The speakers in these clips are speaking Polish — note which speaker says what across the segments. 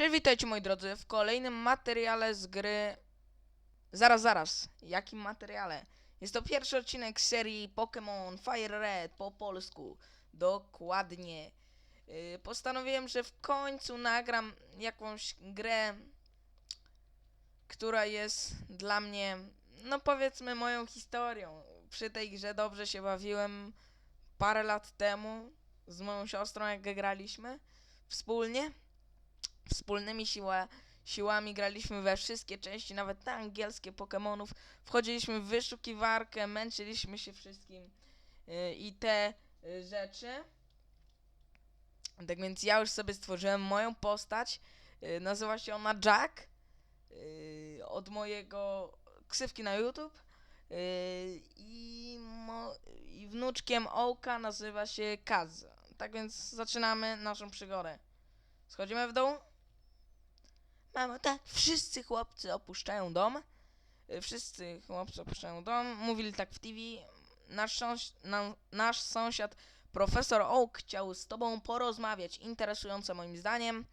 Speaker 1: Cześć, witajcie moi drodzy w kolejnym materiale z gry... Zaraz, zaraz. Jakim materiale? Jest to pierwszy odcinek serii Pokémon Fire Red po polsku. Dokładnie. Yy, postanowiłem, że w końcu nagram jakąś grę, która jest dla mnie, no powiedzmy, moją historią. Przy tej grze dobrze się bawiłem parę lat temu z moją siostrą, jak graliśmy wspólnie wspólnymi siła, siłami graliśmy we wszystkie części, nawet te angielskie Pokémonów. Wchodziliśmy w wyszukiwarkę, męczyliśmy się wszystkim yy, i te y, rzeczy. Tak więc ja już sobie stworzyłem moją postać. Yy, nazywa się ona Jack. Od mojego ksywki na YouTube. I, mo- I wnuczkiem Ołka nazywa się Kaz. Tak więc zaczynamy naszą przygodę. Schodzimy w dół. Mamo, tak, wszyscy chłopcy opuszczają dom. Y, Wszyscy chłopcy opuszczają dom. Mówili tak w TV. Nasz, sąs- na, nasz sąsiad, profesor Oak, chciał z tobą porozmawiać. Interesujące moim zdaniem.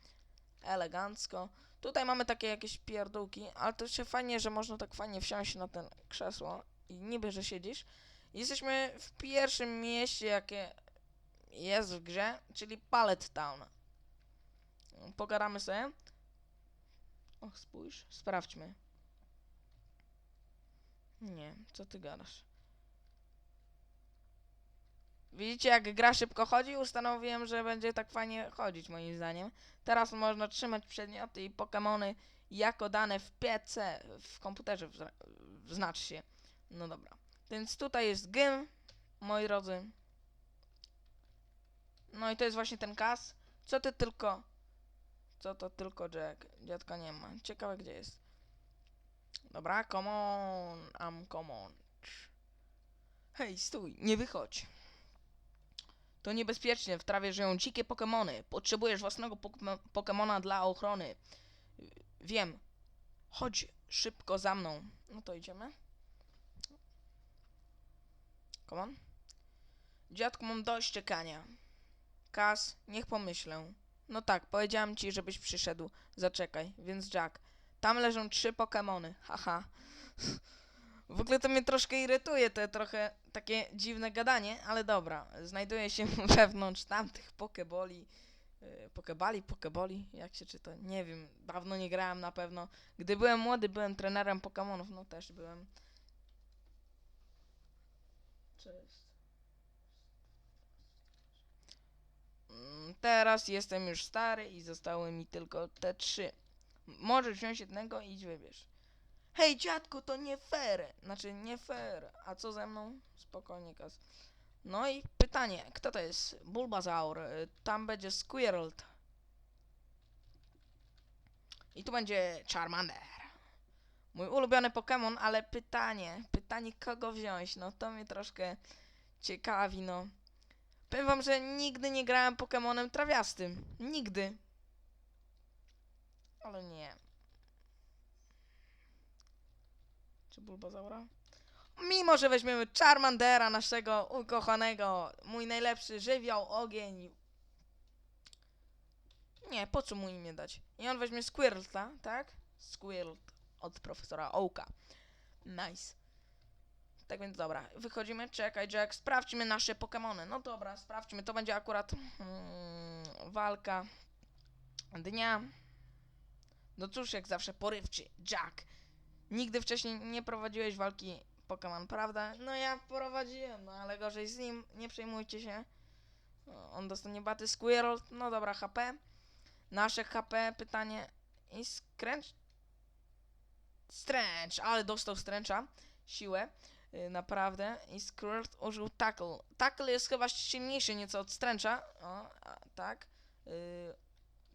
Speaker 1: Elegancko. Tutaj mamy takie jakieś pierdółki, ale to się fajnie, że można tak fajnie wsiąść na ten krzesło i niby, że siedzisz. Jesteśmy w pierwszym mieście, jakie jest w grze, czyli Pallet Town. Pogadamy sobie. Och, spójrz, sprawdźmy. Nie, co ty gadasz? Widzicie, jak gra szybko chodzi? Ustanowiłem, że będzie tak fajnie chodzić, moim zdaniem. Teraz można trzymać przedmioty i Pokémony jako dane w PC, w komputerze, znacz się. No dobra. Więc tutaj jest gym, moi drodzy. No i to jest właśnie ten kas. Co ty tylko... Co to tylko Jack? Dziadka nie ma. Ciekawe gdzie jest. Dobra, come on, am come on. Hej, stój, nie wychodź. To niebezpiecznie, w trawie żyją dzikie Pokemony. Potrzebujesz własnego Pokemona dla ochrony. Wiem. Chodź szybko za mną. No to idziemy. Come on. Dziadku, mam dość czekania. Kas, niech pomyślę. No tak, powiedziałem ci, żebyś przyszedł. Zaczekaj, więc Jack. Tam leżą trzy Pokemony. Haha. W ogóle to mnie troszkę irytuje, to trochę takie dziwne gadanie, ale dobra. Znajduję się wewnątrz tamtych Pokeboli. Yy, Pokebali, Pokeboli, jak się czyta? Nie wiem, dawno nie grałem na pewno. Gdy byłem młody, byłem trenerem Pokemonów, no też byłem. Cześć. Teraz jestem już stary i zostały mi tylko te trzy. Możesz wziąć jednego i idź wybierz. Hej dziadku, to nie fair. Znaczy nie fair. A co ze mną? Spokojnie, Kas. No i pytanie, kto to jest? Bulbasaur. y, Tam będzie Squirrel. I tu będzie Charmander. Mój ulubiony Pokémon, ale pytanie, pytanie kogo wziąć? No to mnie troszkę ciekawi, no. Powiem wam, że nigdy nie grałem Pokemonem trawiastym. Nigdy. Ale nie. Czy Bulbazaura? Mimo, że weźmiemy Charmandera, naszego ukochanego, mój najlepszy żywioł, ogień. Nie, po co mu imię dać? I on weźmie Squirtleta, tak? Squirtle od profesora Oaka. Nice. Tak więc dobra, wychodzimy, czekaj Jack, sprawdźmy nasze Pokemony. No dobra, sprawdźmy, to będzie akurat mm, walka dnia. No cóż, jak zawsze porywczy, Jack. Nigdy wcześniej nie prowadziłeś walki Pokémon, prawda? No ja prowadziłem, no ale gorzej z nim, nie przejmujcie się. On dostanie baty Squirrel, no dobra, HP. Nasze HP, pytanie. I skręcz... Stręcz, ale dostał stręcza. Siłę. Y, naprawdę. I Squirt użył Tackle. Tackle jest chyba silniejszy nieco od stręcza. O, a, tak. Y,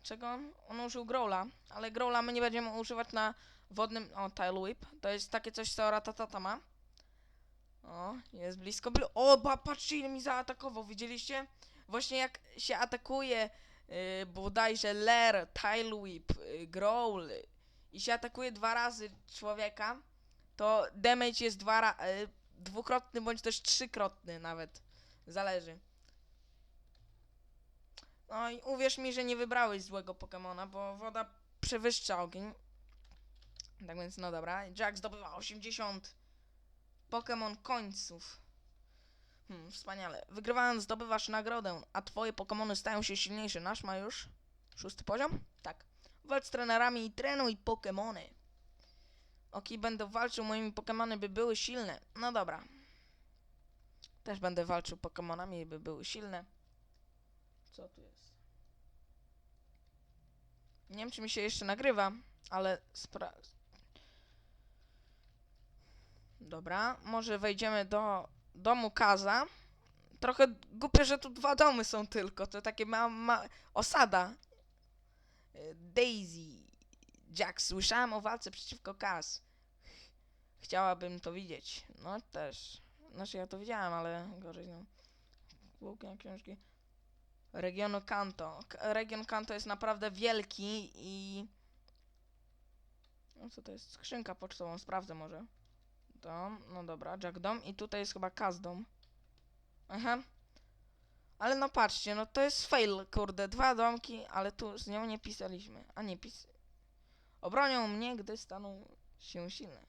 Speaker 1: czego on? Użył Growla, ale Growla my nie będziemy używać na wodnym... O, Tile Whip. To jest takie coś, co Ratatata ma. O, jest blisko. Bl o, ba, patrzcie ile mi zaatakował, widzieliście? Właśnie jak się atakuje yy, bodajże Lair, Tile Whip, yy, Growl y, i się atakuje dwa razy człowieka, to damage jest dwa y, dwukrotny bądź też trzykrotny nawet. Zależy. No i uwierz mi, że nie wybrałeś złego Pokemona, bo woda przewyższa ogień. Tak więc, no dobra. Jack zdobywa 80 Pokémon końców. Hmm, wspaniale. Wygrywając zdobywasz nagrodę, a twoje Pokémony stają się silniejsze. Nasz ma już szósty poziom? Tak. Walcz z trenerami i trenuj Pokémony. Oki, będę walczył, moimi Pokémony by były silne. No dobra. Też będę walczył Pokémonami, by były silne. Co tu jest? Nie wiem, czy mi się jeszcze nagrywa, ale spra... Dobra, może wejdziemy do domu Kaza. Trochę głupie, że tu dwa domy są tylko. To takie ma, ma... osada. Y, Daisy. Jack, słyszałem o walce przeciwko Kaz. Chciałabym to widzieć. No też. Znaczy ja to widziałem, ale gorzej no. Łuki, książki. Regionu Kanto. Region Kanto jest naprawdę wielki i... No co to jest? Skrzynka pocztową, sprawdzę może. Dom, no dobra, Jack Dom i tutaj jest chyba Kaz Dom. Aha. Ale no patrzcie, no to jest fail, kurde, dwa domki, ale tu z nią nie pisaliśmy. A nie pis... Obronią mnie, gdy staną się silne.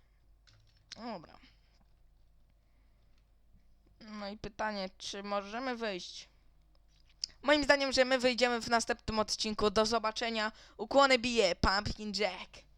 Speaker 1: No Dobra. No i pytanie, czy możemy wyjść? Moim zdaniem, że my wyjdziemy w następnym odcinku. Do zobaczenia. Ukłony bije Pumpkin Jack.